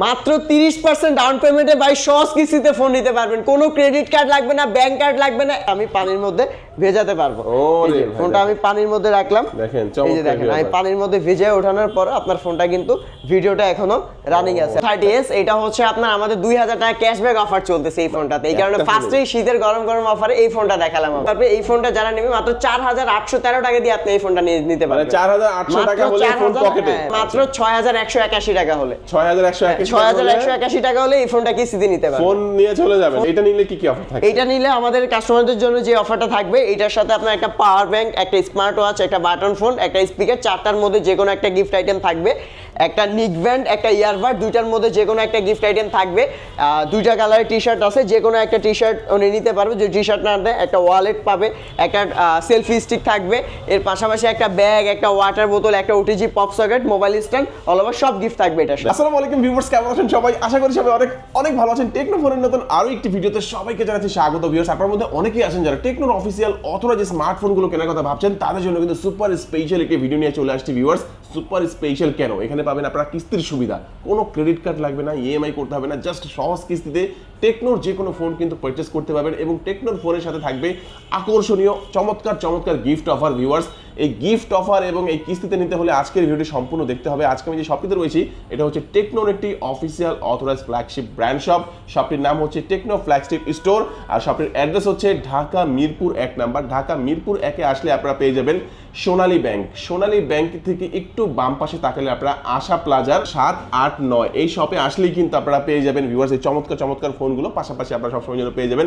মাত্র তিরিশ percent down পেমেন্টে ভাই সহজ কিস্তিতে ফোন নিতে পারবেন। কোনো ক্রেডিট কার্ড লাগবে না ব্যাংক কার্ড লাগবে না আমি পানির মধ্যে ভেজাতে পারব। ফোনটা আমি পানির মধ্যে রাখলাম। দেখেন, এই যে দেখেন আমি পানির মধ্যে ভিজে ওঠানোর পর আপনার ফোনটা কিন্তু ভিডিওটা এখনও রানিং আছে। থার্টি এস এটা হচ্ছে আপনার আমাদের দুই হাজার টাকা ক্যাশব্যাক অফার চলতেছে এই ফোনটাতে এই কারণে ফার্স্টেই শীতের গরম গরম অফারে এই ফোনটা দেখালাম তারপরে এই ফোনটা যারা নেবে মাত্র চার হাজার আটশো তেরো টাকা দিয়ে আপনি এই ফোনটা নিয়ে নিতে পারেন চার হাজার আটশো টাকা হলে ফোন 4,000 পকেটে হ্যাঁ, মাত্র ছয় হাজার একশো একাশি টাকা হলে। ছয় হাজার একশো একাশি ছয় হাজার টাকা একশো হলে একাশি টাকা হলে এই ফোনটা কিস্তিতে নিতে পারবেন ফোন নিয়ে চলে যাবেন এটা নিলে কি কি অফার থাকে এইটা নিলে আমাদের কাস্টমারদের জন্য যে অফারটা থাকবে এটার সাথে আপনার একটা পাওয়ার ব্যাংক একটা স্মার্ট ওয়াচ একটা বাটন ফোন একটা স্পিকার চারটার মধ্যে যে কোনো একটা গিফট আইটেম থাকবে। একটা নিক ব্যান্ড একটা ইয়ারবাড দুইটার মধ্যে যে কোনো একটা গিফট আইটেম থাকবে। দুইটা কালারের টি শার্ট আছে যে কোনো একটা টি শার্ট উনি নিতে পারবে। যে টি শার্ট না দেয়, একটা ওয়ালেট পাবে, একটা সেলফি স্টিক থাকবে। এর পাশাপাশি একটা ব্যাগ একটা ওয়াটার বোতল একটা OTG pop socket mobile stand all over সব গিফট থাকবে সাথে। আসসালামু আলাইকুম ভিউয়ার্স কেমন আছেন সবাই? আশা করি সবাই অনেক অনেক ভালো আছেন। টেকনো ফোনের নতুন আরও একটি ভিডিওতে সবাইকে জানাচ্ছি স্বাগত ভিউয়ার্স আপনার মধ্যে অনেকেই আছেন যারা টেকনোর অফিসিয়াল অথবা যে স্মার্টফোনগুলো কেনার কথা ভাবছেন, তাদের জন্য কিন্তু সুপার স্পেশাল একটি ভিডিও নিয়ে চলে আসছি ভিউয়ার্স সুপার স্পেশাল কেন? এখানে পাবেন আপনারা কিস্তির সুবিধা। কোনো ক্রেডিট কার্ড লাগবে না ইএমআই করতে হবে না জাস্ট সহজ কিস্তিতে টেকনোর যে কোনো ফোন কিন্তু পারচেস করতে পারবেন এবং টেকনোর ফোনের সাথে থাকবে আকর্ষণীয়, চমৎকার চমৎকার গিফট অফার ভিউয়ার্স এই গিফট অফার এবং এই কিস্তিতে নিতে হলে আজকের ভিডিওটি সম্পূর্ণ দেখতে হবে। আজকে আমি যে শপটিতে রয়েছি, এটা হচ্ছে টেকনোর একটি official authorise flagship brand shop শপটির নাম হচ্ছে টেকনো ফ্ল্যাগশিপ স্টোর আর শপটির অ্যাড্রেস হচ্ছে ঢাকা মিরপুর এক নাম্বার। ঢাকা মিরপুর একে আসলে আপনারা পেয়ে যাবেন। সোনালী ব্যাংক। সোনালী ব্যাংক থেকে একটু বাম পাশে তাকালে আপনারা আশা প্লাজার সাত, আট, নয়, এই শপে আসলেই কিন্তু আপনারা পেয়ে যাবেন ভিউয়ার্স এই চমৎকার চমৎকার ফোনগুলো। পাশাপাশি আপনারা সবসময় জন্য পেয়ে যাবেন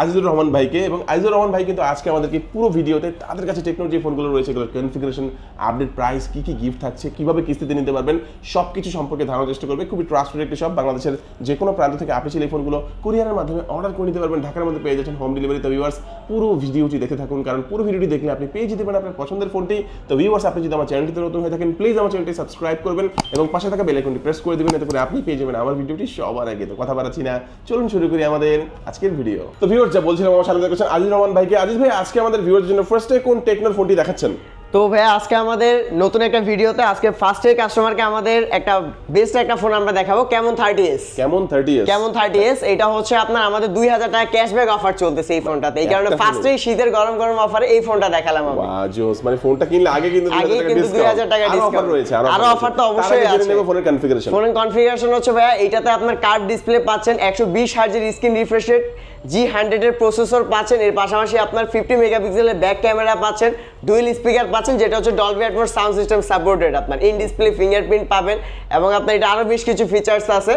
আজিজুর রহমান ভাইকে। এবং আজিজুর রহমান ভাই কিন্তু আজকে আমাদেরকে পুরো ভিডিওতে তাদের কাছে টেকনোলজি ফোনগুলো রয়েছে, এগুলোর কনফিগারেশন আপডেট প্রাইস কী কী গিফট থাকছে, কীভাবে কিস্তিতে নিতে পারবেন সব কিছু সম্পর্কে ধারণার চেষ্টা করবে। খুবই ট্রাস্টেড একটি শপ বাংলাদেশের যে কোনো প্রান্ত থেকে আপনি এই ফোনগুলো কুরিয়ারের মাধ্যমে অর্ডার করে নিতে পারবেন। ঢাকার মধ্যে পেয়ে যাচ্ছেন হোম ডেলিভারি তো ভিউয়ার্স পুরো ভিডিওটি দেখে থাকুন। কারণ পুরো ভিডিওটি দেখলে আপনি পেয়ে যেতে পারেন আপনার পছন্দের ফোনটি। তো ভিউয়ার্স আপনি যদি আমার চ্যানেলটিতে নতুন হয়ে থাকেন প্লিজ আমার চ্যানেলটি সাবস্ক্রাইব করবেন এবং পাশে থাকা বেল আইকনটি প্রেস করে দিবেন, এতে করে আপনি পেয়ে যাবেন আমার ভিডিওটি সবার আগে। তো কথা বাড়াচ্ছি না, চলুন শুরু করি আমাদের আজকের ভিডিও তো ভিউয়ার্স যা বলছিলাম আমার সাথে, দেখছেন আজিজ রহমান ভাইকে। আজিজ ভাই, আজকে আমাদের ভিউয়ার্স জন্য ফার্স্টে কোন টেকনোর ফোনটি দেখাচ্ছেন? তো ভাইয়া আজকে আমাদের নতুন একটা ভিডিওতে আজকে ফার্স্টের কাস্টমারকে আমাদের একটা বেস্ট একটা ফোন আমরা দেখাবো। Camon thirty S Camon thirty S Camon thirty S এটা হচ্ছে আপনার আমাদের দুই হাজার টাকা ক্যাশব্যাক অফার চলতেছে এই ফোনটাতে এই কারণে একটা ফার্স্টেই শীতের গরম গরম অফারে এই ফোনটা দেখালাম আমি। জোস। মানে ফোনটা কিনলে আগে কিন্তু আগে কিন্তু 2000 টাকা ডিসকাউন্ট রয়েছে আরও offer তো অবশ্যই আছে। ফোনের কনফিগারেশন ফোনের কনফিগারেশন হচ্ছে ভাইয়া এইটাতে আপনার কার্ভ ডিসপ্লে পাচ্ছেন একশো বিশ হার্জের স্ক্রিন রিফ্রেশ রেট জি হান্ড্রেডের প্রসেসর পাচ্ছেন। এর পাশাপাশি আপনার ফিফটি মেগাপিক্সেলের ব্যাক ক্যামেরা পাচ্ছেন। ডুয়েল স্পিকার পাচ্ছেন যেটা হচ্ছে Dolby Atmos sound system supported আপনার। ইন ডিসপ্লে ফিঙ্গারপ্রিন্ট পাবেন এবং আপনার এটা আরও বেশ কিছু ফিচার্স আছে।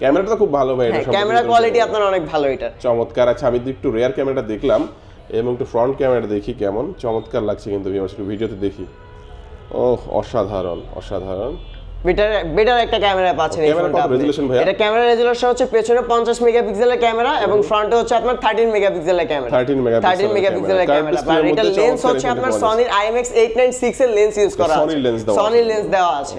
ক্যামেরাটা তো খুব ভালো ভাই এটা ক্যামেরা কোয়ালিটি আপনার অনেক ভালো এটা চমৎকার আচ্ছা আমি একটু রেয়ার ক্যামেরাটা দেখলাম এবং একটু ফ্রন্ট ক্যামেরাটা দেখি কেমন। চমৎকার লাগছে কিন্তু ভিডিওতে দেখি। ওহ অসাধারণ অসাধারণ। বেটার বেটার একটা ক্যামেরা পাচ্ছেন এই ফোনটা? এটা ক্যামেরা রেজুলেশন হচ্ছে পেছনে 50 মেগাপিক্সেলের ক্যামেরা এবং ফ্রন্টে হচ্ছে আপনার 13 মেগাপিক্সেলের ক্যামেরা 13 megapixel 13 মেগাপিক্সেলের ক্যামেরা। আর এটা লেন্স হচ্ছে আপনার সনির IMX 896 এর লেন্স ইউজ করা দেওয়া সনি লেন্স দেওয়া আছে।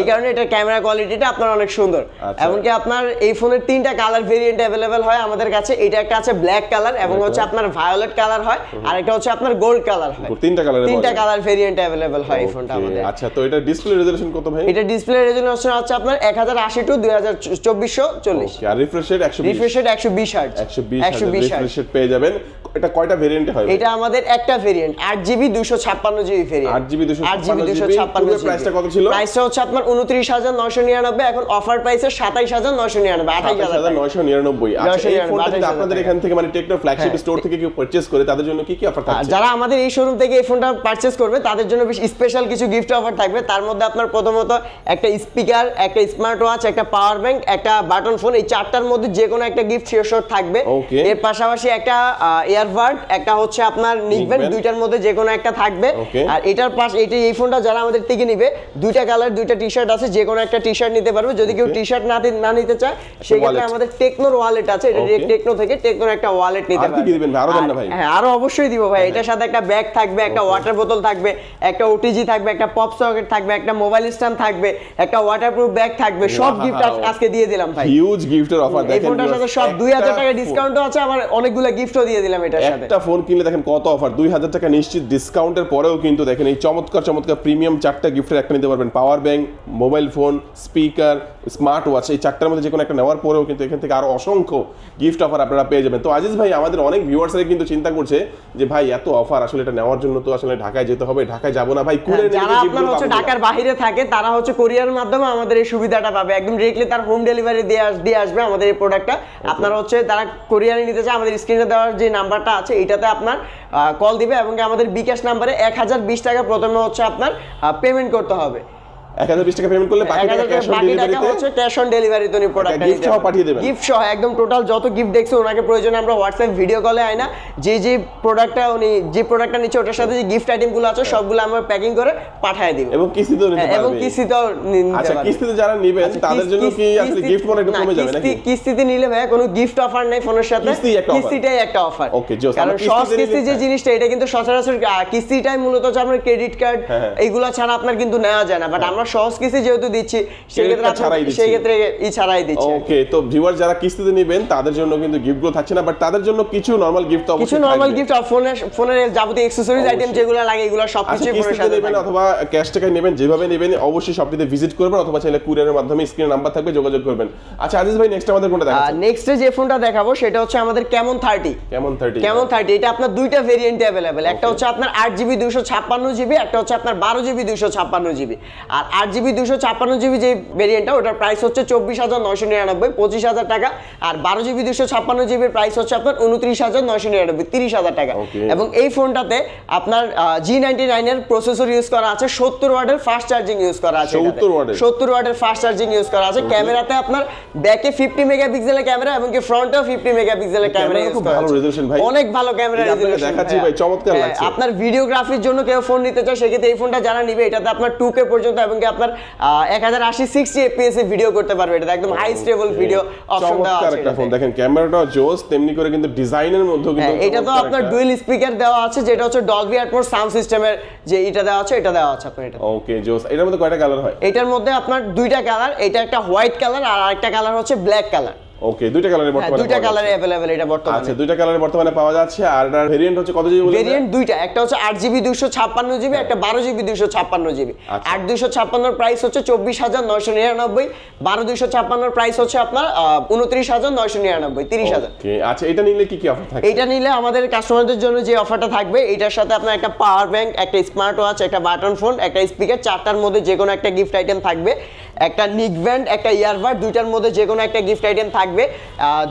এই কারণে এটা ক্যামেরা কোয়ালিটিটা আপনার অনেক সুন্দর। আচ্ছা। এমনকি আপনার এই ফোনের তিনটা কালার ভেরিয়েন্ট অ্যাভেলেবেল হয় আমাদের কাছে। এটা একটা আছে ব্ল্যাক কালার এবং হচ্ছে আপনার ভায়োলেট কালার হয়। আর একটা হচ্ছে আপনার গোল্ড কালার হয়। তিনটা কালারে তিনটা কালার ভেরিয়েন্ট অ্যাভেলেবেল হয় এই ফোনটা আমাদের। আচ্ছা তো এটা ডিসপ্লে রেজোলিউশন কত ভাই? এটা ডিসপ্লে রেজুলেশন হচ্ছে আপনার এক হাজার আশি টু দুই হাজার চব্বিশশো চল্লিশ। Okay, আর রিফ্রেশ রেট 120 রিফ্রেশ রেট একশো বিশ হার্জ 120 একশো বিশ রিফ্রেশ রেট পেয়ে যাবেন। এটা কয়টা ভেরিয়েন্টে হয় এটা আমাদের একটা ভেরিয়েন্ট আট জিবি দুশো ছাপ্পান্ন জিবি ভেরিয়েন্ট 8GB 256 আট জিবি দুশো ছাপ্পান্ন পূর্বে প্রাইসটা কত ছিল? প্রাইসটা হচ্ছে আপনার উনত্রিশ হাজার নয়শো নিরানব্বই এখন অফার প্রাইসে সাতাইশ হাজার নয়শো নিরানব্বই আঠাইশ হাজার টাকা। 27999 আচ্ছা এই ফোনটা যদি আপনাদের এখান থেকে মানে টেকনো ফ্ল্যাগশিপ। স্টোর থেকে কেউ পারচেজ করে তাদের জন্য কি কি অফার থাকছে? যারা আমাদের এই শোরুম থেকে এই ফোনটা পারচেস করবে তাদের জন্য বেশ স্পেশাল কিছু গিফট অফার থাকবে। তার মধ্যে আপনার প্রথমত একটা স্পিকার একটা স্মার্ট ওয়াচ একটা পাওয়ার ব্যাংক একটা বাটন ফোন এই চারটার মধ্যে যে কোনো একটা গিফট শিওর থাকবে। এর পাশাপাশি একটা ইয়ারবাড একটা হচ্ছে আপনার নিকবেন দুইটার মধ্যে যে কোনো একটা থাকবে। আর এটার পাশ এটা এই ফোনটা যারা আমাদের থেকে নিবে দুইটা কালার দুইটা টি শার্ট আছে যে কোনো একটা টি শার্ট নিতে পারবে। যদি কেউ টি শার্ট না না নিতে চায় সেক্ষেত্রে আমাদের টেকনোর ওয়ালেট আছে এটা Okay. টেকনো থেকে টেকনোর একটা ওয়ালেট নিতে আর কি কি পারবে। দিবেন? আরও দেন ভাই। হ্যাঁ আরও অবশ্যই দিব ভাই। এটার সাথে একটা ব্যাগ থাকবে একটা ওয়াটার বোতল থাকবে একটা ওটিজি থাকবে একটা পপ সকেট থাকবে একটা মোবাইল স্ট্যান্ড থাকবে একটা ওয়াটারপ্রুফ ব্যাগ থাকবে সব গিফট আজকে দিয়ে দিলাম ভাই। হিউজ গিফটের অফার দেখেন এই ফোনটার সাথে সব দুই হাজার একটা টাকা ডিসকাউন্টও আছে আবার অনেকগুলো গিফটও দিয়ে দিলাম এটার সাথে। একটা ফোন কিনলে দেখেন কত অফার দুই হাজার টাকা নিশ্চিত ডিসকাউন্টের পরেও কিন্তু দেখেন এই চমৎকার চমৎকার প্রিমিয়াম চারটা গিফটের একটা নিতে পারবেন। Power bank mobile phone speaker smart watch এই চারটার মধ্যে যে কোনো একটা নেওয়ার পরেও কিন্তু এখান থেকে আরও অসংখ্য গিফট অফার আপনারা পেয়ে যাবেন। তো আজিজ ভাই আমাদের অনেক ভিউয়ার্সরা কিন্তু চিন্তা করছে যে ভাই এত অফার আসলে এটা নেওয়ার জন্য তো আসলে ঢাকায় যেতে হবে ঢাকায় যাব না। ভাই হ্যাঁ, যারা আপনার হচ্ছে ঢাকার বাইরে থাকে তারা হচ্ছে কোরিয়ার মাধ্যমে আমাদের এই সুবিধাটা পাবে। একদম ডিরেক্টলি তার হোম ডেলিভারি দিয়ে আস দিয়ে আসবে আমাদের এই প্রোডাক্টটা আপনারা হচ্ছে তারা কোরিয়ারে নিতে চায় আমাদের স্ক্রিনে দেওয়ার যে নাম্বারটা আছে এটাতে আপনার কল দিবে এবং আমাদের বিকাশ নাম্বারে এক হাজার বিশ টাকা প্রথমে হচ্ছে আপনার পেমেন্ট করতে হবে। এক হাজার বিশ টাকা পেমেন্ট করলে বাকি টাকা ক্যাশ অন ডেলিভারিতে হচ্ছে ক্যাশ অন ডেলিভারিতে উনি প্রোডাক্টটা gift সহ পাঠিয়ে দেবেন। গিফট সহ একদম টোটাল যত গিফট দেখছে ওনাকে প্রয়োজনে আমরা হোয়াটসঅ্যাপ ভিডিও কলে আয় না যে যে প্রোডাক্টটা উনি যে প্রোডাক্টটা নিচ্ছে ওটার সাথে যে গিফট আইটেমগুলো আছে সবগুলো আমরা প্যাকিং করে পাঠিয়ে দিব। এবং কিস্তিতেও নিতে হ্যাঁ, এবং কিস্তিতেও আচ্ছা কিস্তিতে যারা নেবেন আচ্ছা, তাদের কিস- জন্য কি আসলে গিফট মনে একটু কমে যাবে নাকি? কিস্তিতে নিলে ভাই কোনো গিফট অফার নাই ফোনের সাথে। কিস্তিটাই একটা অফার জোস। কারণ সহজ কিস্তি যে জিনিসটা এটা কিন্তু সচরাচর কিস্তিটাই মূলত আপনার ক্রেডিট কার্ড হ্যাঁ, হ্যাঁ। এইগুলো ছাড়া আপনার কিন্তু নেওয়া যায় না। বাট আমরা সহজ কিস্তি যেহেতু দিচ্ছি সেক্ষেত্রে ই ছাড়াই দিচ্ছি ওকে তো ভিউয়ার যারা কিস্তিতে নেবেন তাদের জন্য কিন্তু গিফটগুলো থাকছে না বাট তাদের জন্য কিছু নরমাল গিফট কিছু নরমাল। গিফট ফোনের ফোনের যাবতীয় অ্যাকসেসরিজ আইটেম যেগুলো লাগে এগুলো আচ্ছা সবকিছু ফোনের সাথে নেবেন অথবা ক্যাশ টাকায় নেবেন যেভাবে নেবেন অবশ্যই শপটিতে ভিজিট করবেন অথবা চাইলে কুরিয়ারের মাধ্যমে স্ক্রিনে নাম্বার থাকবে যোগাযোগ করবেন। আচ্ছা আজিজ ভাই নেক্সট আমাদের কোনটা দেখাচ্ছেন? নেক্সটে যে ফোনটা দেখাবো সেটা হচ্ছে আমাদের কেমন থার্টি কেমন 30 কেমন থার্টি এটা আপনার দুইটা ভেরিয়েন্টে অ্যাভেলেবেল একটা হচ্ছে আপনার আট জিবি দুশো ছাপ্পান্ন জিবি একটা হচ্ছে আপনার বারো জিবি দুশো ছাপ্পান্ন জিবি আর আট জিবি দুশো ছাপ্পান্ন জিবি যে ভেরিয়েন্টটা ওটার প্রাইস হচ্ছে চব্বিশ হাজার নয়শো নিরানব্বই পঁচিশ হাজার টাকা। আর বারো জিবি দুশো ছাপ্পান্ন জিবির প্রাইস হচ্ছে আপনার উনত্রিশ হাজার নয়শো নিরানব্বই তিরিশ হাজার টাকা। এবং এই ফোনটাতে আপনার জি নাইনটি নাইনের প্রসেসর ইউজ করা আছে সত্তর ওয়ার্ডের ফাস্ট চার্জিং ইউজ করা আছে 70 watt এর? সত্তর ওয়াটের ফাস্ট চার্জিং ইউজ করা আছে। ক্যামেরাতে আপনার ব্যাকে ফিফটি মেগাপিক্সেলের ক্যামেরা এবং কি ফ্রন্টেও ফিফটি মেগাপিক্সেলের ক্যামেরা ক্যামেরা ইউজ করা আছে। অনেক ভালো ক্যামেরা দেখাচ্ছি ভাই, চমৎকার হ্যাঁ, লাগছে। আপনার ভিডিওগ্রাফির জন্য কেউ ফোন নিতে চায় সেক্ষেত্রে এই ফোনটা যারা নিবে এটাতে আপনার টু কে পর্যন্ত এবং আপনার এক হাজার আশি সিক্সটি এফপিএস এ ভিডিও করতে পারবে। এটা একদম হাই স্টেবল ভিডিও অপশন দেওয়া আছে একটা ফোন দেখেন ক্যামেরাটাও জোস তেমনি করে কিন্তু ডিজাইনের মধ্যে কিন্তু হ্যাঁ, এটা তো আপনার ডুয়েল স্পিকার দেওয়া আছে যেটা হচ্ছে ডলবি অ্যাটমোস সাউন্ড সিস্টেমের যে এটা দেওয়া আছে এটা দেওয়া আছে আপনার এটা ওকে জোস এটার মধ্যে কয়টা কালার হয়? এটার মধ্যে আপনার দুইটা কালার এটা একটা হোয়াইট কালার আর আরেকটা কালার হচ্ছে ব্ল্যাক কালার ওকে দুইটা কালারে হ্যাঁ বর্তমানে দুইটা কালারে। অ্যাভেলেবেল এটা বর্তমানে। আচ্ছা দুইটা কালারে বর্তমানে পাওয়া যাচ্ছে আর এটার ভেরিয়েন্ট হচ্ছে কত জিবি ভেরিয়েন্ট দুইটা একটা হচ্ছে জিবি একটা জিবি আচ্ছা। প্রাইস হচ্ছে চব্বিশ হাজার নয়শো নিরানব্বই বারো দুশো ছাপ্পান্নর প্রাইস হচ্ছে আপনার উনত্রিশ হাজার নয়শো নিরানব্বই তিরিশ হাজার। ওকে আচ্ছা এটা নিলে কি কি অফার থাকে? এইটা নিলে আমাদের কাস্টমারদের জন্য যে অফারটা থাকবে এটার সাথে আপনার একটা পাওয়ার ব্যাংক একটা স্মার্ট ওয়াচ একটা বাটন ফোন একটা স্পিকার চারটার মধ্যে যে কোনো একটা গিফট আইটেম থাকবে। একটা নিক ব্যান্ড একটা ইয়ারবাড দুইটার মধ্যে যে কোনো একটা গিফট আইটেম থাকবে।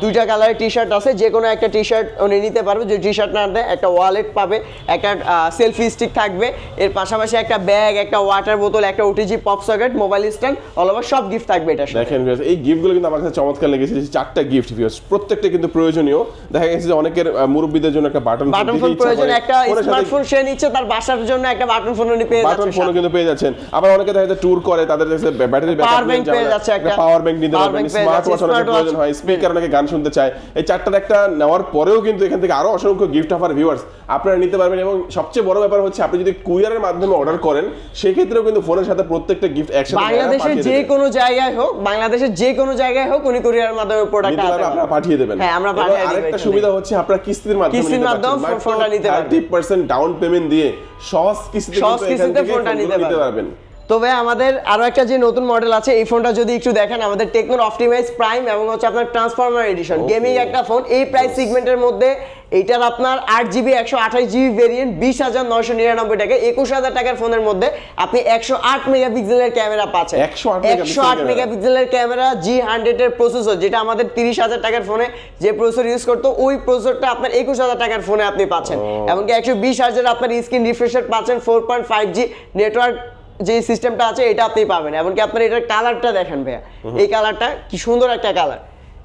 দুইটা কালারের টি শার্ট আছে যে কোনো একটা টি শার্ট উনি নিতে পারবে। যে টি শার্ট না দেয় একটা ওয়ালেট পাবে একটা সেলফি স্টিক থাকবে। এর পাশাপাশি একটা ব্যাগ একটা ওয়াটার বোতল একটা OTG pop socket mobile stand all over সব গিফট থাকবে সাথে। দেখেন এই গিফটগুলো কিন্তু আমার কাছে চমৎকার লেগেছে যে চারটা গিফট ভিউয়ার্স প্রত্যেকটা কিন্তু প্রয়োজনীয়। দেখা গেছে যে অনেকের মুরব্বীদের জন্য একটা বাটন বাটন ফোন প্রয়োজন একটা স্মার্টফোন সে নিচ্ছে তার বাসার জন্য একটা বাটন ফোন উনি পেয়ে বাটন যাচ্ছে ফোনও কিন্তু পেয়ে যাচ্ছেন। আবার অনেকে দেখা যায় ট্যুর করে তাদের কাছে ব্যাটারি Power bank পেয়ে যাচ্ছে একটা। পাওয়ার ব্যাংক নিতে পারবেন স্মার্ট ওয়াচ অনেকের প্রয়োজন হয় স্পিকার অনেকে গান শুনতে চায়। এই চারটার একটা নেওয়ার পরেও কিন্তু এখান থেকে আরও অসংখ্য গিফট অফার ভিউয়ার্স আপনারা নিতে পারবেন এবং সবচেয়ে বড় ব্যাপার হচ্ছে আপনি যদি কুরিয়ারের মাধ্যমে অর্ডার করেন সেক্ষেত্রেও কিন্তু ফোনের সাথে প্রত্যেকটা গিফট একসাথে বাংলাদেশের যে কোনো জায়গায় হোক বাংলাদেশের যে কোনো জায়গায় হোক উনি কুরিয়ার মাধ্যমে প্রোডাক্ট আপনারা পাঠিয়ে দেবেন। হ্যাঁ আমরা পাঠিয়ে দেব আরেকটা সুবিধা হচ্ছে আপনারা কিস্তির মাধ্যমে কিস্তির মাধ্যমে ফোনটা নিতে পারবেন। 30% ডাউন পেমেন্ট দিয়ে সহজ কিস্তিতে ফোনটা নিতে পারবেন। তবে আমাদের আরও একটা যে নতুন মডেল আছে এই ফোনটা যদি একটু দেখেন আমাদের টেকনোর অপটিমাইজ প্রাইম এবং হচ্ছে আপনার ট্রান্সফরমার এডিশন গেমিং একটা ফোন এই প্রাইস সেগমেন্টের মধ্যে এইটার আপনার আট জিবি একশো আঠাশ জিবি ভেরিয়েন্ট বিশ হাজার নয়শো নিরানব্বই টাকা একুশ হাজার টাকার ফোনের মধ্যে আপনি একশো আট মেগাপিক্সেলের ক্যামেরা পাচ্ছেন। 108 একশো আট মেগাপিক্সেলের ক্যামেরা জি হান্ড্রেড এর প্রসেসর যেটা আমাদের তিরিশ হাজার টাকার ফোনে যে প্রসেসর ইউজ করতো ওই প্রসেসরটা আপনার একুশ হাজার টাকার ফোনে আপনি পাচ্ছেন। এমনকি একশো বিশ হাজার আপনার স্ক্রিন রিফ্রেশার পাচ্ছেন four point five G network যে সিস্টেমটা আছে এটা আপনি পাবেন। এমনকি আপনার এটার কালারটা দেখেন ভাইয়া। এই কালারটা কি সুন্দর একটা কালার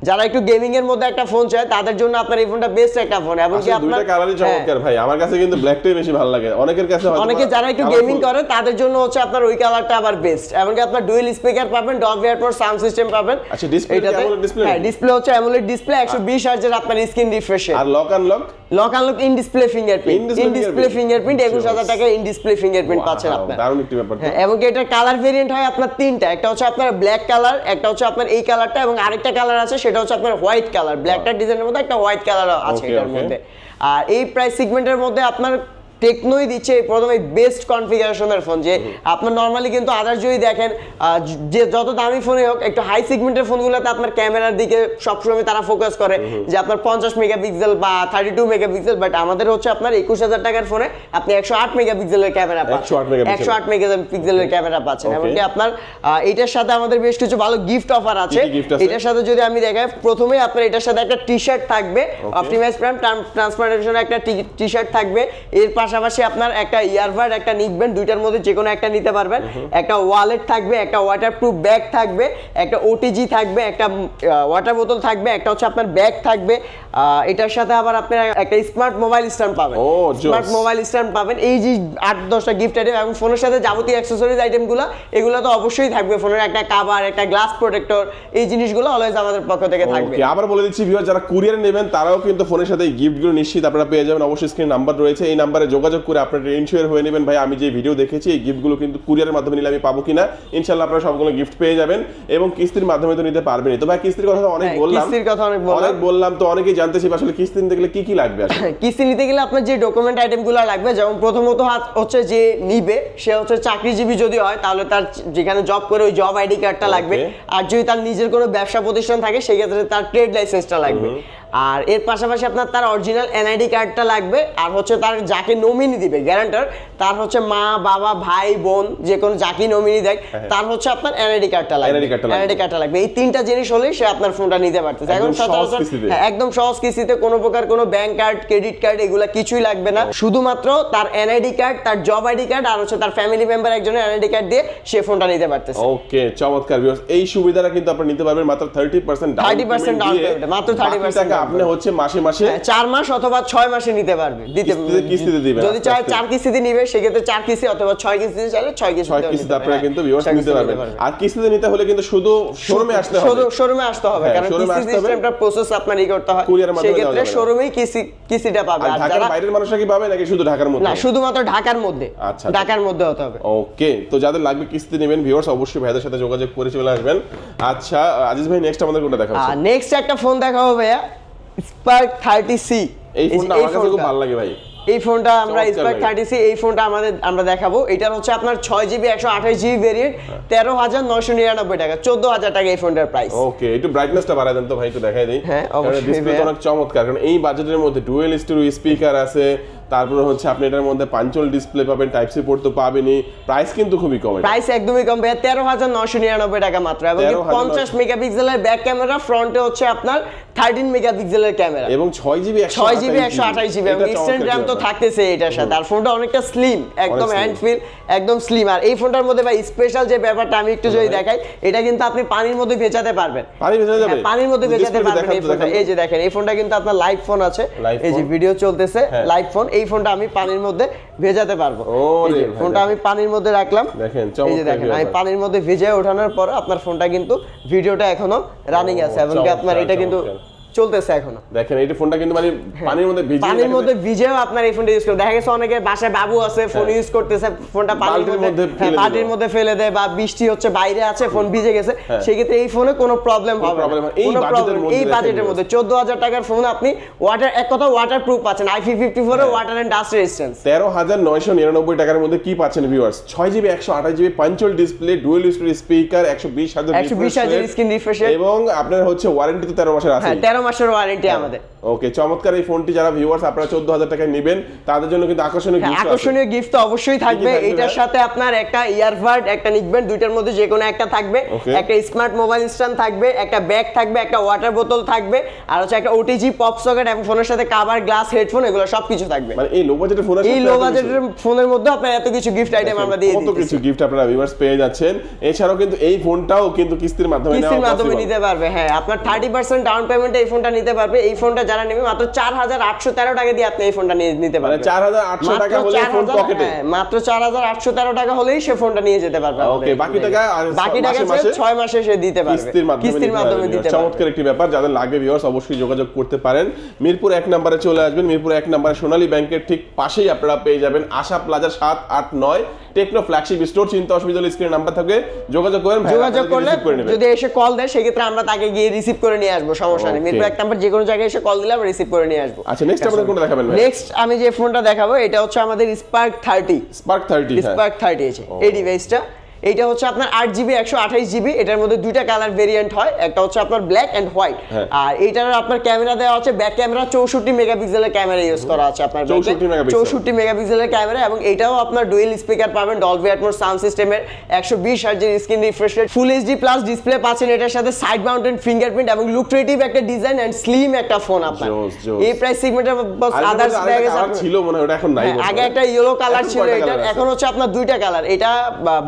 যারা একটু গেমিং এর মধ্যে একটা ফোন চায় তাদের জন্য আপনার এই ফোনটা বেস্ট একটা ফোন এমনকি আসলে আপনার দুইটা কালারই হ্যাঁ। চমৎকার ভাই। আমার কাছে কিন্তু ব্ল্যাকটাই বেশি ভালো লাগে। অনেকের কাছে অনেকে যারা একটু গেমিং করে তাদের জন্য হচ্ছে আপনার ওই কালারটা আবার বেস্ট এমনকি আপনার ডুয়েল স্পিকার পাবেন ডলবি অ্যাটমস সাউন্ড সিস্টেম পাবেন। আচ্ছা, কি AMOLED display হ্যাঁ ডিসপ্লে হচ্ছে অ্যামোলেড ডিসপ্লে 120 হার্জের আপনার স্ক্রিন রিফ্রেশে আর lock unlock lock unlock in display fingerprint in display fingerprint fingerprint। 21000 টাকা ইন ডিসপ্লে ফিঙ্গারপ্রিন্ট পাচ্ছেন আপনার। দারুণ একটি ব্যাপার হ্যাঁ এবং এটার কালার ভেরিয়েন্ট হয় আপনার তিনটা। একটা হচ্ছে আপনার ব্ল্যাক কালার একটা হচ্ছে আপনার এই কালারটা এবং আরেকটা কালার আছে সেটা হচ্ছে আপনার হোয়াইট কালার ব্ল্যাকটা ডিজাইনের মধ্যে একটা হোয়াইট কালার আছে এটার মধ্যে। আর এই প্রাইস সিগমেন্টের মধ্যে আপনার টেকনোই দিচ্ছে প্রথমে বেস্ট কনফিগারেশনের ফোন যে আপনার নর্মালি কিন্তু আদার্স যদি দেখেন যে যত দামি ফোনই হোক একটু হাই সেগমেন্টের ফোনগুলোতে আপনার ক্যামেরার দিকে সবসময় তারা ফোকাস করে যে আপনার পঞ্চাশ মেগাপিক্সেল বা থার্টি টু মেগাপিক্সেল বাট আমাদের হচ্ছে আপনার একুশ হাজার টাকার ফোনে আপনি একশো আট মেগাপিক্সেলের ক্যামেরা পাচ্ছেন। একশো আট মেগাপিক্সেলের ক্যামেরা পাচ্ছেন. এমনকি আপনার এটার সাথে আমাদের বেশ কিছু ভালো গিফট অফার আছে? এটার সাথে যদি আমি দেখাই প্রথমে আপনার এটার সাথে একটা টি শার্ট থাকবে অপটিমাইজ প্রাইম ট্রান্সপারেশন একটা টি শার্ট থাকবে। এর পাশাপাশি আপনার একটা ইয়ারবাড একটা নিকবেন্ড দুইটার মধ্যে যে কোনো একটা নিতে পারবেন। একটা ওয়ালেট থাকবে একটা ওয়াটারপ্রুফ ব্যাগ থাকবে একটা ওটিজি থাকবে একটা ওয়াটার বোতল থাকবে একটা হচ্ছে আপনার ব্যাগ থাকবে। এটার সাথে আবার আপনার একটা স্মার্ট মোবাইল স্ট্যান্ড পাবেন। স্মার্ট মোবাইল স্ট্যান্ড পাবেন। এই যে আট দশটা গিফট আইটেম এবং ফোনের সাথে যাবতীয় অ্যাক্সেসরিজ আইটেমগুলো এগুলো তো অবশ্যই থাকবে। ফোনের একটা কাভার একটা গ্লাস প্রোটেক্টর এই জিনিসগুলো অলওয়েজ আমাদের পক্ষ থেকে থাকবে। আবার বলে দিচ্ছি ভিউয়ার যারা কুরিয়ারে নেবেন তারাও কিন্তু ফোনের সাথে এই গিফটগুলো নিশ্চিত আপনারা পেয়ে যাবেন। অবশ্যই স্ক্রিন নাম্বার রয়েছে। এই নাম্বারে যোগাযোগ করে আপনারা ইনশিওর হয়ে নেবেন। ভাই আমি যে ভিডিও দেখেছি এই গিফটগুলো কিন্তু কুরিয়ারের মাধ্যমে নিলে আমি পাবো কিনা ইনশাল্লাহ আপনারা সবগুলো গিফট পেয়ে যাবেন এবং কিস্তির মাধ্যমে তো নিতে পারবেনই। তো ভাই কিস্তির কথা অনেক হ্যাঁ, বললাম। কিস্তির কথা অনেক বললাম। অনেক বললাম তো অনেকেই জানতে চাই আসলে কিস্তি নিতে গেলে কি কি লাগবে কিস্তি নিতে গেলে আপনার যে ডকুমেন্ট আইটেমগুলো লাগবে যেমন প্রথমত হাত হচ্ছে যে নিবে সে হচ্ছে চাকরিজীবী যদি হয় তাহলে তার যেখানে জব করে ওই জব আইডি কার্ডটা লাগবে। আর যদি তার নিজের কোনো ব্যবসা প্রতিষ্ঠান থাকে সেক্ষেত্রে তার ট্রেড লাইসেন্সটা লাগবে। আর এর পাশাপাশি আপনার তার অরিজিনাল এনআইডি কার্ডটা লাগবে আর হচ্ছে তার যাকে নমিনি দিবে গ্যারান্টার তার হচ্ছে মা বাবা ভাই বোন যে কোনো যাকে নমিনি দেয় তার হচ্ছে আপনার এনআইডি কার্ডটা লাগবে। এনআইডি কার্ডটা লাগবে। এই তিনটা জিনিস হলেই সে আপনার ফোনটা নিতে পারতেছে। এখন সচরাচর। হ্যাঁ, একদম সহজ কিস্তিতে কোনো প্রকার কোনো ব্যাংক কার্ড ক্রেডিট কার্ড এগুলা কিছুই লাগবে না। শুধুমাত্র তার এনআইডি কার্ড তার জব আইডি কার্ড আর হচ্ছে তার ফ্যামিলি মেম্বার একজনের এনআইডি কার্ড দিয়ে সে ফোনটা নিতে পারতেছে। ওকে চমৎকার ভিউয়ার্স এই সুবিধাটা কিন্তু আপনি নিতে পারবেন মাত্র 30% ডাউন 30% down payment, মাত্র 30% টাকা down আপনি হচ্ছে মাসে মাসে হ্যাঁ, চার মাস অথবা ছয় মাসে নিতে পারবে। দিতে কিস্তিতে- কিস্তিতে দিবে, যদি চায় চার কিস্তিতে নিবে সেক্ষেত্রে চার কিস্তি অথবা ছয় কিস্তিতে চাইলে ছয় কিস্তি ছয় কিস্তিতে আপনারা কিন্তু ভিউয়ার্স নিতে পারবেন। আর কিস্তিতে নিতে হলে কিন্তু শুধু শোরুমে আসতে হবে। শুধু শোরুমে আসতে হবে হ্যাঁ, কারণ কিস্তি সিস্টেমটা প্রসেস আপনার ই করতে হয়। এর মাধ্যমে সেক্ষেত্রে। শোরুমেই কিস্তি কিস্তিটা পাবে। আর ঢাকার বাইরের মানুষরা কি পাবে নাকি শুধু ঢাকার মধ্যে? না শুধুমাত্র ঢাকার মধ্যে। আচ্ছা। ঢাকার মধ্যে হতে হবে। ওকে তো যাদের লাগবে কিস্তি নেবেন ভিউয়ার্স অবশ্যই ভাইদের সাথে যোগাযোগ করে চলে আসবেন। আচ্ছা আজিজ ভাই নেক্সট আমাদের কোনটা আর নেক্সট একটা ফোন দেখাবো ভাইয়া। স্পার্ক থার্টি সি এই ফোনটা আমার কাছে খুব ভালো লাগে ভাই। এই ফোনটা আমরা স্পার্ক থার্টি সি এই ফোনটা আমাদের আমরা দেখাবো। এটার হচ্ছে আপনার ছয় জিবি একশো আঠাশ জিবি ভেরিয়েন্ট তেরো হাজার নয়শো নিরানব্বই টাকা চোদ্দ হাজার টাকা এই ফোনটার প্রাইস ওকে একটু ব্রাইটনেসটা বাড়ায় দেন তো ভাই একটু দেখাই দিই। হ্যাঁ, অবশ্যই অনেক চমৎকার কারণ এই বাজেটের মধ্যে ডুয়েল স্টোরি স্পিকার আছে তারপরে হচ্ছে আপনি এটার মধ্যে পাঞ্চল ডিসপ্লে পাবেন টাইপ সি পোর্ট তো পাবেনই। প্রাইস কিন্তু খুবই কম প্রাইস একদমই কম ভাইয়া তেরো হাজার নয়শো নিরানব্বই টাকা মাত্র এবং 13,999 পঞ্চাশ মেগাপিক্সেলের ব্যাক ক্যামেরা ফ্রন্টে হচ্ছে আপনার থার্টিন মেগাপিক্সেলের ক্যামেরা এবং ছয় জিবি ছয় জিবি একশো আঠাশ জিবি এবং এক্সটেন্ড র্যাম তো থাকতেছে এটার সাথে। আর ফোনটা অনেকটা স্লিম একদম হ্যান্ড ফিল একদম স্লিম আর এই ফোনটার মধ্যে ভাই স্পেশাল যে ব্যাপারটা আমি একটু যদি দেখাই এটা কিন্তু আপনি পানির মধ্যে ভেজাতে পারবেন। পানি ভেজা যাবে। হ্যাঁ, পানির মধ্যে ভেজাতে পারবেন এই ফোনটা এই যে দেখেন এই ফোনটা কিন্তু আপনার লাইভ ফোন আছে। এই যে ভিডিও চলতেছে হ্যাঁ। লাইভ ফোন এই ফোনটা আমি পানির মধ্যে ভেজাতে পারব। এই ফোনটা আমি পানির মধ্যে রাখলাম। দেখেন, এই যে দেখেন আমি পানির মধ্যে ভেজে ওঠানোর পর আপনার ফোনটা কিন্তু ভিডিওটা এখনও রানিং আছে। এবং আপনার এটা কিন্তু। চলতেছে এখনও। দেখেন এই ফোনটা কিন্তু মানে পানির মধ্যে ভিজিয়ে পানির মধ্যে ভিজেও আপনার এই ফোনটা ইউজ করে দেখা গেছে অনেকে বাসায় বাবু আছে ফোন ইউজ করতেছে ফোনটা পানির মধ্যে মধ্যে হ্যাঁ। পানির মধ্যে ফেলে দেয় বা বৃষ্টি হচ্ছে বাইরে আছে ফোন ভিজে গেছে। হ্যাঁ। সেক্ষেত্রে এই ফোনে কোনো প্রবলেম হবে না। এই বাজেটের মধ্যে চোদ্দ হাজার টাকার ফোন আপনি ওয়াটার এক কথা ওয়াটার প্রুফ পাচ্ছেন আইপি ফিফটি ফোরে ওয়াটার এন্ড ডাস্ট রেজিস্ট্যান্স তেরো হাজার নয়শো নিরানব্বই টাকার মধ্যে কি পাচ্ছেন ভিউয়ার্স ছয় জিবি একশো আঠাশ GB punch hole display dual speaker একশো বিশ হাজার একশো বিশ হাজার স্ক্রিন রিফ্রেশ এবং আপনার হচ্ছে ওয়ারেন্টি তো তেরো মাসের আছে হ্যাঁ তেরো মাসের ওয়ারেন্টি আমাদের। ওকে চমৎকার এই ফোনটি যারা ভিউয়ার্স আপনারা চোদ্দ হাজার টাকায় নেবেন। তাদের জন্য কিন্তু আকর্ষণীয় হ্যাঁ, gift আছে। আকর্ষণীয় গিফট তো অবশ্যই থাকবে। এটার সাথে আপনার একটা ইয়ারবাড একটা নিকবেন্ড দুইটার মধ্যে যে কোনো একটা থাকবে। একটা স্মার্ট মোবাইল স্ট্যান্ড থাকবে একটা ব্যাগ থাকবে একটা ওয়াটার বোতল থাকবে আর হচ্ছে একটা ওটিজি পপ সকেট এবং ফোনের সাথে কাভার গ্লাস হেডফোন এগুলো সবকিছু থাকবে। মানে এই লো বাজেটের ফোন এই লো বাজেটের ফোনের মধ্যে আপনার এত কিছু গিফট আইটেম আমরা দিয়ে কত কিছু গিফট আপনারা ভিউয়ার্স পেয়ে যাচ্ছেন। এছাড়াও কিন্তু এই ফোনটাও কিন্তু কিস্তির মাধ্যমে কিস্তির মাধ্যমে নিতে পারবে হ্যাঁ। আপনার থার্টি পার্সেন্ট ডাউন পেমেন্টে এই ফোনটা নিতে পারবে। এই ফোনটা যারা নেবে মাত্র চার হাজার আটশো তেরো টাকা দিয়ে আপনি এই ফোনটা নিতে মানে পারবেন। চার হাজার আটশো টাকা হলে ফোন পকেটে? হ্যাঁ, মাত্র চার হাজার আটশো তেরো টাকা হলেই সে ফোনটা নিয়ে যেতে পারবে ওকে বাকি টাকা বাকি টাকা ছয় মাসে সে দিতে পারবে। কিস্তির মাধ্যমে কিস্তির মাধ্যমে দিতে পারবে। চমৎকার একটি ব্যাপার যাদের লাগবে ভিউয়ার্স অবশ্যই যোগাযোগ করতে পারেন। মিরপুর এক নম্বরে চলে আসবেন। মিরপুর এক নম্বরে সোনালী ব্যাংকের ঠিক পাশেই আপনারা পেয়ে যাবেন আশা প্লাজা সাত আট নয়। টেকনো ফ্ল্যাগশিপ স্টোর চিন্তা অসুবিধা হলে স্ক্রিনে নাম্বার থাকবে যোগাযোগ করেন যোগাযোগ করলে করে যদি এসে কল দেয় সেক্ষেত্রে আমরা তাকে গিয়ে রিসিভ করে নিয়ে আসব সমস্যা নেই। নাম্বার যে কোনো জায়গায় এসে কল দিলে আমরা রিসিভ করে নিয়ে আসব। আচ্ছা নেক্সট আমাদের কোনটা দেখাবেন নেক্সট আমি যে ফোনটা দেখাবো এটা হচ্ছে আমাদের স্পার্ক থার্টি স্পার্ক 30 হ্যাঁ। স্পার্ক থার্টি আছে। এই ডিভাইসটা এইটা হচ্ছে আপনার আট জিবি একশো আঠাইশ জিবি এটার মধ্যে দুইটা কালার ভেরিয়েন্ট হয়। একটা হচ্ছে আপনার ব্ল্যাক অ্যান্ড হোয়াইট হ্যাঁ। আর এইটার আপনার ক্যামেরা দেওয়া আছে ব্যাক ক্যামেরা চৌষট্টি মেগাপিক্সেলের ক্যামেরা ইউজ করা আছে আপনার 64 মেগাপিক্সেল। চৌষট্টি মেগাপিক্সেলের ক্যামেরা এবং এটাও আপনার ডুয়েল স্পিকার পাবেন ডলবি অ্যাটমোস সাউন্ড সিস্টেমের একশো বিশ হার্জের screen refresh rate full HD plus display পাচ্ছেন এটার সাথে সাইড মাউন্টেন ফিঙ্গারপ্রিন্ট এবং লুক্রেটিভ একটা ডিজাইন অ্যান্ড স্লিম একটা ফোন আপনার। এই প্রাইস সেগমেন্টের আদার্স ছিল মনে হয় ওটা এখন নাই হ্যাঁ, আগে একটা ইয়েলো কালার ছিল এটা এখন হচ্ছে আপনার দুইটা কালার এটা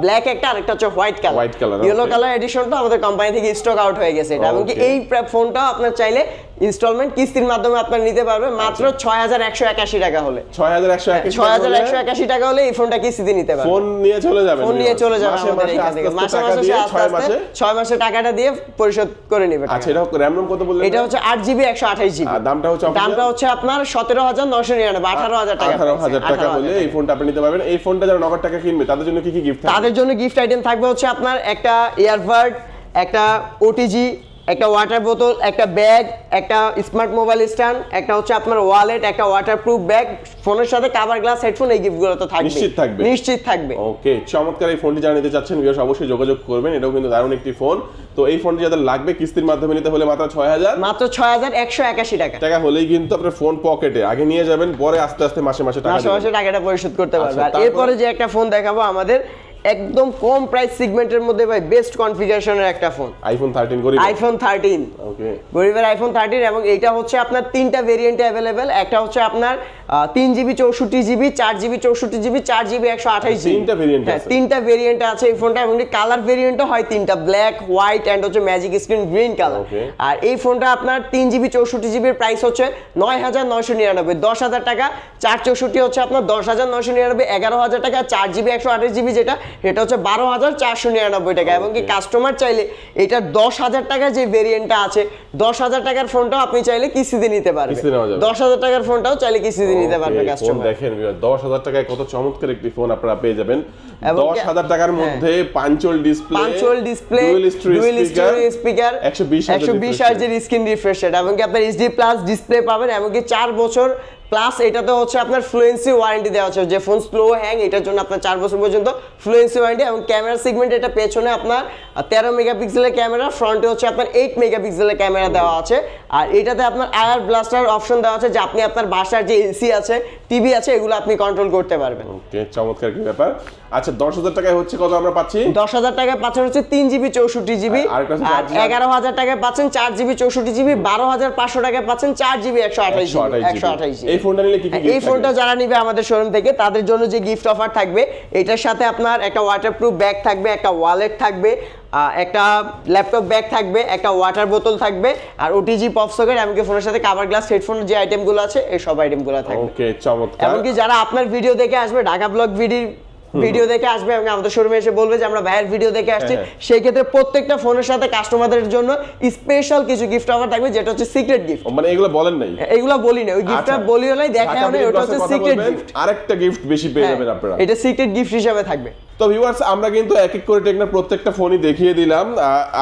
ব্ল্যাক একটা একটা হচ্ছে white colour White colour, yellow colour এডিশনটা আমাদের কোম্পানি থেকে স্টক আউট হয়ে গেছে এটা। এমনকি এই ফোনটাও আপনার চাইলে ইনস্টলমেন্ট কিস্তির মাধ্যমে আপনার নিতে পারবেন মাত্র আচ্ছা। ছয় হাজার একশো একাশি টাকা হলে। 6181 ছয় হাজার একশো একাশি টাকা হলে এই ফোনটা কিস্তিতে নিতে পারবেন ফোন নিয়ে চলে যাবেন ফোন নিয়ে চলে যাবে মাসে আমাদের মাসে এখান থেকে। মাসে মাসে আস্তে আস্তে ছয় মাসে টাকাটা দিয়ে পরিশোধ করে নিবে আচ্ছা এটা র‍্যাম রম কত বললেন এটা হচ্ছে আট জিবি একশো আঠাইশ জিবি দামটা হচ্ছে দামটা হচ্ছে আপনার সতেরো হাজার নশো নিরানব্বই আঠারো হাজার টাকা। আঠারো হাজার টাকা হলে এই ফোনটা আপনি নিতে পারবেন। এই ফোনটা যারা নগদ টাকা কিনবে তাদের জন্য কি কি গিফট তাদের জন্য গিফট আইটেম থাকবে হচ্ছে আপনার একটা ইয়ারবাড একটা ওটিজি একটা ওয়াটার বোতল একটা ব্যাগ একটা স্মার্ট মোবাইল স্ট্যান্ড একটা হচ্ছে আপনার ওয়ালেট একটা ওয়াটারপ্রুফ ব্যাগ ফোনের সাথে কাভার গ্লাস হেডফোন এই গিফটগুলো তো থাকবে। নিশ্চিত থাকবে। নিশ্চিত থাকবে। ওকে চমৎকার এই ফোনটি যারা নিতে চাচ্ছেন ভিউয়ার্স অবশ্যই যোগাযোগ করবেন। এটাও কিন্তু দারুণ একটি ফোন তো এই ফোনটি যাদের লাগবে কিস্তির মাধ্যমে নিতে হলে মাত্র ছয় হাজার। মাত্র ছয় হাজার একশো একাশি টাকা। টাকা হলেই কিন্তু আপনার ফোন পকেটে আগে নিয়ে যাবেন পরে আস্তে আস্তে মাসে মাসে টাকা মাসে মাসে টাকাটা পরিশোধ করতে পারবে আচ্ছা, আর এরপরে যে একটা ফোন দেখাবো আমাদের একদম কম প্রাইস সিগমেন্টের মধ্যে ভাই বেস্ট কনফিগারেশনের একটা ফোন আইফোন থার্টিন করি আইফোন থার্টিন ওকে গরিবের আইফোন থার্টিন এবং এইটা হচ্ছে আপনার তিনটা ভেরিয়েন্টে অ্যাভেলেবেল একটা হচ্ছে আপনার তিন জিবি চৌষট্টি জিবি চার জিবি চৌষট্টি জিবি চার জিবি একশো আঠাইশ জিবি তিনটা variant আছে। তিনটা ভেরিয়েন্ট আছে এই ফোনটা এবং কালার ভেরিয়েন্টও হয় তিনটা ব্ল্যাক হোয়াইট এন্ড হচ্ছে ম্যাজিক স্ক্রিন গ্রিন কালার. আর এই ফোনটা আপনার তিন জিবি চৌষট্টি জিবির প্রাইস হচ্ছে নয় হাজার নয়শো নিরানব্বই দশ হাজার টাকা। চার চৌষট্টি হচ্ছে আপনার দশ হাজার নয়শো নিরানব্বই এগারো হাজার টাকা চার জিবি একশো আঠাশ জিবি যেটা এটা হচ্ছে বারো হাজার চারশো নিরানব্বই টাকা। এবং কি কাস্টমার চাইলে এটা দশ হাজার টাকার যে ভেরিয়েন্টটা আছে দশ হাজার টাকার ফোনটাও আপনি চাইলে কিস্তিতে নিতে পারবেন। দশ হাজার টাকার ফোনটাও চাইলে কিস্তিতে নিতে পারবে কাস্টমার দেখেন দশ হাজার টাকায় কত চমৎকার একটি ফোন আপনারা পেয়ে যাবেন। দশ হাজার টাকার মধ্যে punch hole display punch hole display dual speaker একশো বিশ একশো বিশ হার্জের স্ক্রিন রিফ্রেশ রেট এবং কি আপনার এইচডি প্লাস ডিসপ্লে পাবেন এমনকি চার বছর প্লাস এটাতে হচ্ছে আপনার ফ্লুয়েন্সি ওয়ারেন্টি দেওয়া আছে। যে ফোন স্লো হ্যাং এটার জন্য আপনার চার বছর পর্যন্ত ফ্লুয়েন্সি ওয়ারেন্টি এবং ক্যামেরা সিগমেন্ট এটা পেছনে আপনার তেরো মেগাপিক্সেলের ক্যামেরা ফ্রন্টে হচ্ছে আপনার এইট মেগাপিক্সেলের ক্যামেরা দেওয়া আছে। আর এটাতে আপনার আয়ার ব্লাস্টার অপশন দেওয়া আছে যে আপনি আপনার বাসার যে এসি আছে টিভি আছে এগুলো আপনি কন্ট্রোল করতে পারবেন। ওকে চমৎকার কি ব্যাপার? আচ্ছা দশ হাজার টাকায় হচ্ছে কত আমরা পাচ্ছি? দশ হাজার টাকায় পাচ্ছেন হচ্ছে তিন জিবি চৌষট্টি জিবি। আর। এগারো হাজার টাকায় পাচ্ছেন চার জিবি চৌষট্টি জিবি বারো হাজার পাঁচশো টাকায় পাচ্ছেন চার জিবি একশো আঠাশ জিবি। 128 একশো আঠাশ এই ফোনটা নিলে কি কি এই ফোনটা যারা নিবে আমাদের শোরুম থেকে তাদের জন্য যে গিফট অফার থাকবে এটার সাথে আপনার একটা ওয়াটারপ্রুফ ব্যাগ থাকবে একটা ওয়ালেট থাকবে একটা ল্যাপটপ ব্যাগ থাকবে একটা ওয়াটার বোতল থাকবে আর ওটিজি পপ সকেট এমনকি ফোনের সাথে কাভার গ্লাস হেডফোন যে আইটেমগুলো আছে এই সব আইটেমগুলো থাকবে। ওকে চমৎকার। এমনকি যারা আপনার ভিডিও দেখে আসবে ঢাকা ব্লগ ভিডিও ভিডিও দেখে আসবে এবং আমাদের শোরুমে এসে বলবে যে আমরা ভাইয়ের ভিডিও দেখে আসছি হ্যাঁ, সেই ক্ষেত্রে প্রত্যেকটা ফোনের সাথে কাস্টমারদের জন্য স্পেশাল কিছু গিফট অফার থাকবে যেটা হচ্ছে সিক্রেট গিফট মানে এগুলো বলেন নাই? এগুলো বলি না ওই গিফটটা আচ্ছা। বলি হলাই দেখা ঢাকা ওটা হচ্ছে সিক্রেট গিফট আরেকটা গিফট বেশি পেয়ে যাবেন আপনারা। এটা সিক্রেট গিফট হিসাবে থাকবে। তো ভিউয়ার্স আমরা কিন্তু এক এক করে টেকনার প্রত্যেকটা ফোনই দেখিয়ে দিলাম।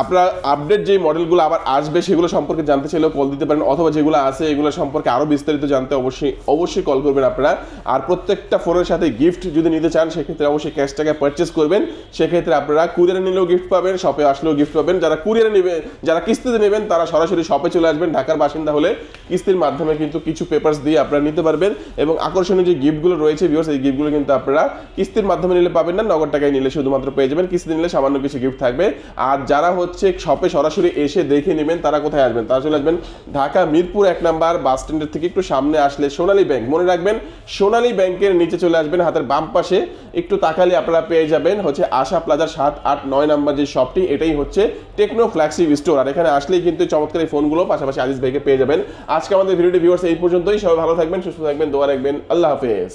আপনারা আপডেট যে মডেলগুলো আবার আসবে সেগুলো সম্পর্কে জানতে চাইলেও কল দিতে পারেন, অথবা যেগুলো আছে এগুলো সম্পর্কে আরও বিস্তারিত জানতে অবশ্যই অবশ্যই কল করবেন আপনারা। আর প্রত্যেকটা ফোনের সাথে গিফট যদি নিতে চান, সেক্ষেত্রে অবশ্যই ক্যাশ টাকা পারচেস করবেন। সেক্ষেত্রে আপনারা কুরিয়ারে নিলেও গিফট পাবেন শপে আসলেও গিফট পাবেন। যারা কুরিয়ারে নেবেন যারা কিস্তিতে নেবেন, তারা সরাসরি শপে চলে আসবেন। ঢাকার বাসিন্দা হলে কিস্তির মাধ্যমে কিন্তু কিছু পেপারস দিয়ে আপনারা নিতে পারবেন। এবং আকর্ষণীয় যে গিফটগুলো রয়েছে ভিউয়ার্স এই গিফটগুলো কিন্তু আপনারা কিস্তির মাধ্যমে নিলে পাবেন না নগদ টাকায় নিলে শুধুমাত্র পেয়ে যাবেন কিস্তিতে নিলে সামান্য কিছু গিফট থাকবে। আর যারা হচ্ছে শপে সরাসরি এসে দেখে নেবেন, তারা কোথায় আসবেন? তারা চলে আসবেন ঢাকা মিরপুর এক নাম্বার বাস স্ট্যান্ডের থেকে একটু সামনে আসলে সোনালী ব্যাংক মনে রাখবেন, সোনালী ব্যাংকের নিচে চলে আসবেন হাতের বাম পাশে। একটু তাকালে আপনারা পেয়ে যাবেন হচ্ছে আশা প্লাজার সাত, আট, নয় নাম্বার যে শপটি এটাই হচ্ছে টেকনো ফ্ল্যাগশিপ স্টোর আর এখানে আসলেই কিন্তু চমৎকার ফোনগুলো পাশাপাশি আজিজ ভাইকে পেয়ে যাবেন। আজকে আমাদের ভিডিওটি ভিউয়ার্স এই পর্যন্তই। সবাই ভালো থাকবেন, সুস্থ থাকবেন, দোয়া রাখবেন। আল্লাহ হাফেজ।